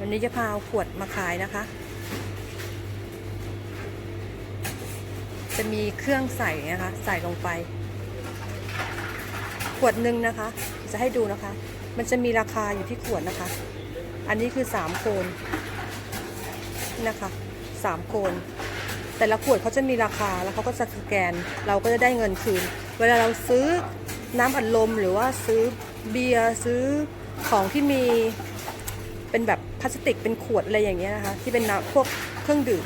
วันนี้จะพาเอาขวดมาขายนะคะ จะมีเครื่องใส่นะคะ ใส่ลงไป ขวดหนึ่งนะคะ จะให้ดูนะคะ มันจะมีราคาอยู่ที่ขวดนะคะ อันนี้คือ3โคนนะคะ3โคนแต่ละขวดเขาจะมีราคาแล้วเขาก็จะสแกน เราก็จะได้เงินคืน เวลาเราซื้อน้ำอัดลมหรือว่าซื้อเบียร์ซื้อของที่มี เป็นแบบพลาสติกเป็นขวดอะไรอย่างเงี้ยนะคะ ที่เป็นน้ำพวกเครื่องดื่ม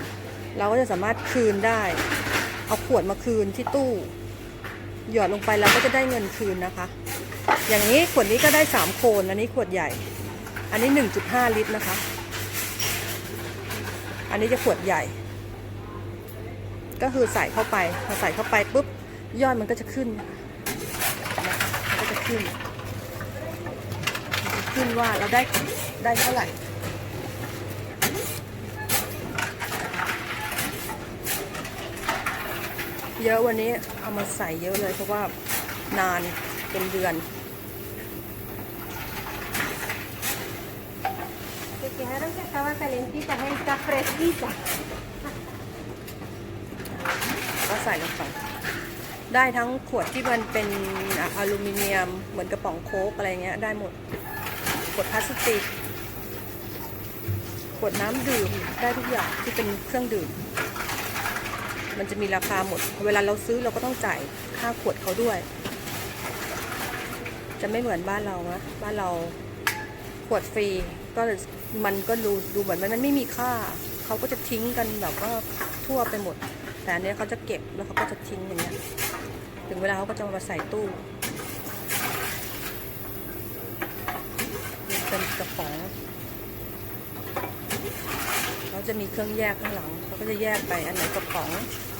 เราก็จะสามารถคืนได้ เอาขวดมาคืนที่ตู้ หยอดลงไปแล้วก็จะได้เงินคืนนะคะ อย่างนี้ขวดนี้ก็ได้ 3 โคนอันนี้ขวดใหญ่ อันนี้ 1.5 ลิตรนะคะ อันนี้จะขวดใหญ่ ก็คือใส่เข้าไปพอใส่เข้าไปปุ๊บยอดมันก็จะขึ้นมันก็จะขึ้น ขึ้นว่าเราได้ได้เท่าไหร่เยอะวันนี้เอามาใส่เยอะเลยเพราะว่านานเป็นเดือนก็ใส่ลงไปได้ทั้งขวดที่มันเป็นอะอลูมิเนียมเหมือนกระป๋องโค้กอะไรเงี้ยได้หมด ขวดพลาสติก ขวดน้ำดื่มได้ทุกอย่างที่เป็นเครื่องดื่ม มันจะมีราคาหมด เวลาเราซื้อเราก็ต้องจ่ายค่าขวดเขาด้วย จะไม่เหมือนบ้านเรานะบ้านเราขวดฟรีก็มันก็ดูดูเหมือนมันมันไม่มีค่า เขาก็จะทิ้งกันแบบว่าทั่วไปหมด แต่อันนี้เขาจะเก็บแล้วเขาก็จะทิ้งอย่างเงี้ย ถึงเวลาเขาก็จะมาใส่ตู้ เป็นกระป๋องเขาจะมีเครื่องแยกข้างหลังเขาก็จะแยกไปอันไหนกระป๋อง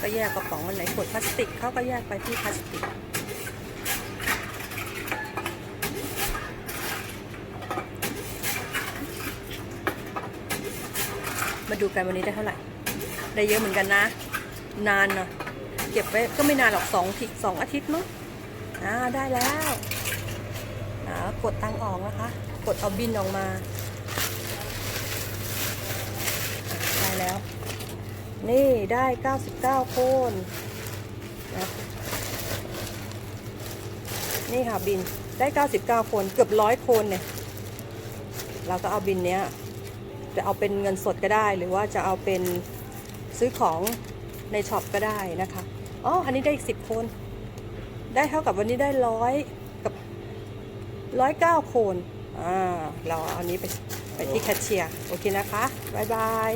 ก็แยกกระป๋องอันไหนขวดพลาสติกเขาก็แยกไปที่พลาสติกมาดูกันวันนี้ได้เท่าไหร่ ได้เยอะเหมือนกันนะ นานเนาะเก็บไว้ก็ไม่นานหรอกสองทิสองอาทิตย์มั้งอ่าได้แล้วอ่ากดตังค์ออกนะคะ กดเอาบินออกมา ได้แล้ว นี่ได้ 99 โคนนะนี่ค่ะบินได้ 99 โคนเกือบร้อยโคนเนี่ย เราก็เอาบินเนี้ย จะเอาเป็นเงินสดก็ได้หรือว่าจะเอาเป็นซื้อของในช็อปก็ได้นะคะอ๋ออันนี้ได้อีกสิบคน ได้เท่ากับวันนี้ได้ร้อยกับร้อยเก้าคน อ่าเราเอาอันนี้ไปไปที่แคชเชียร์ โอเคนะคะ บ๊ายบาย